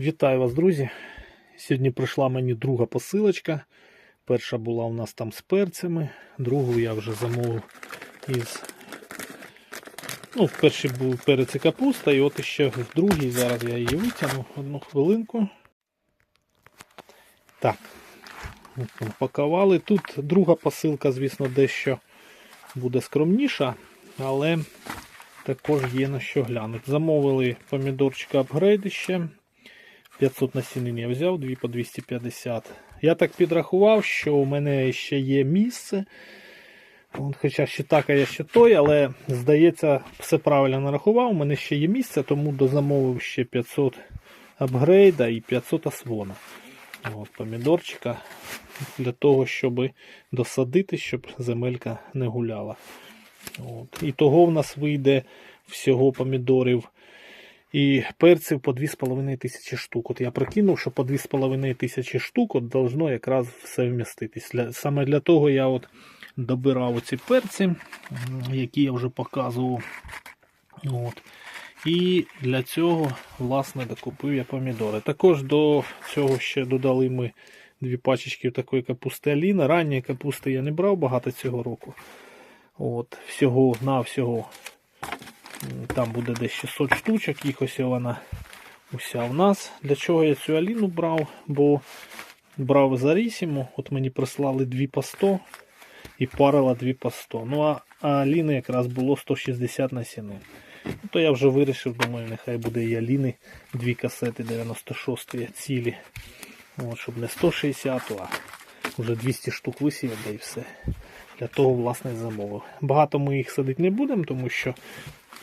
Вітаю вас, друзі! Сьогодні прийшла мені друга посилочка. Перша була у нас там з перцями, другу я вже замовив із. Ну, в першій був перець і капуста, і от іще в другій. Зараз я її витягну одну хвилинку. Так, пакували. Тут друга посилка, звісно, дещо буде скромніша, але також є на що глянути. Замовили помідорчика апгрейд ще. 500 насінин я взяв, 2 по 250. Я так підрахував, що у мене ще є місце. От, Хоча ще так, а я ще той, але здається, все правильно нарахував. У мене ще є місце, тому дозамовив ще 500 апгрейда і 500 асвона. От, помідорчика для того, щоб досадити, щоб земелька не гуляла. От. І того в нас вийде всього помідорів і перців по 2,5 тисячі штук. От я прикинув, що по 2,5 тисячі штук от должно якраз все вміститись. Саме для того я от добирав оці перці, які я вже показував. От. І для цього, власне, докупив я помідори. Також до цього ще додали ми дві пачечки такої капусти Аліна. Ранньої капусти я не брав багато цього року. От, всього на всього там буде десь 600 штучок, їх ось вона уся в нас. Для чого я цю Аліну брав? Бо брав Зарісіму, от мені прислали 2 по 100 і парила 2 по 100. Ну а Аліни якраз було 160 насінин. Ну, то я вже вирішив, думаю, нехай буде і Аліни дві касети 96 цілі. От, щоб не 160, а вже 200 штук висів, да і все. Для того, власне, замовив. Багато ми їх садити не будемо, тому що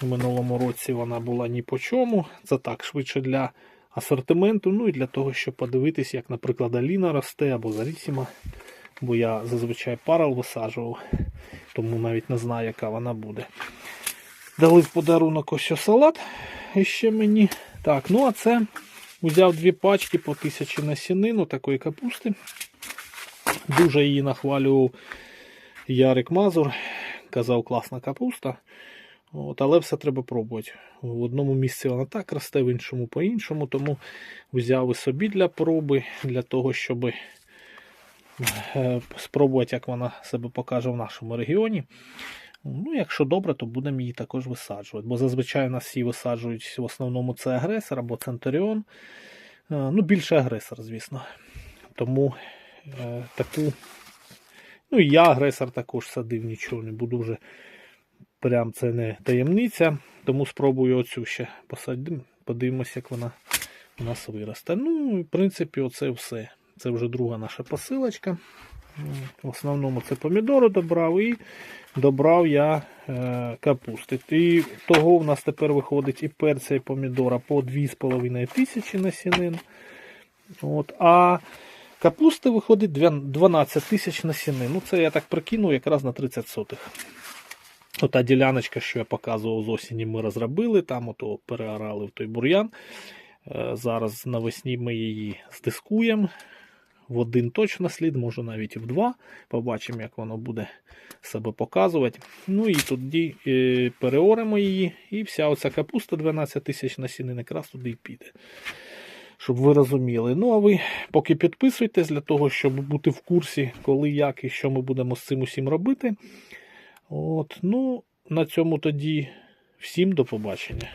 в минулому році вона була ні по чому. Це так, швидше для асортименту, ну і для того, щоб подивитись, як, наприклад, Аліна росте або Зарісіма. Бо я зазвичай парал висаджував, тому навіть не знаю, яка вона буде. Дали в подарунок ось салат іще мені. Так, ну а це взяв дві пачки по тисячі насінину такої капусти. Дуже її нахвалював Ярик Мазур. Казав, класна капуста. От, але все треба пробувати. В одному місці вона так росте, в іншому по-іншому. Тому взяв і собі для проби, для того, щоб е, спробувати, як вона себе покаже в нашому регіоні. Ну, якщо добре, то будемо її також висаджувати. Бо зазвичай у нас всі висаджують в основному це агресор або Центуріон. Е, Ну, більше агресор, звісно. Тому е, таку. Ну і я агресор також садив, нічого не буду вже. Прям це не таємниця. Тому спробую оцю ще посадимо. Подивимося, як вона у нас виросте. Ну, в принципі, оце все. Це вже друга наша посилочка. В основному це помідори добрав і добрав я е, капусти. І того в нас тепер виходить і перця, і помідора по 2,5 тисячі насінин. От, а капусти виходить 12 тисяч насінин. Ну, це я так прикинув якраз на 30 сотих. Ота діляночка, що я показував з осені, ми розробили, там ото переорали в той бур'ян. Е, Зараз навесні ми її здискуємо. В один точно слід, може навіть в два. Побачимо, як воно буде себе показувати. Ну і тоді е, переоримо її, і вся оця капуста 12 тисяч насінин якраз туди і піде. Щоб ви розуміли. Ну, а ви поки підписуйтесь для того, щоб бути в курсі, коли, як і що ми будемо з цим усім робити. От, ну, на цьому тоді всім до побачення.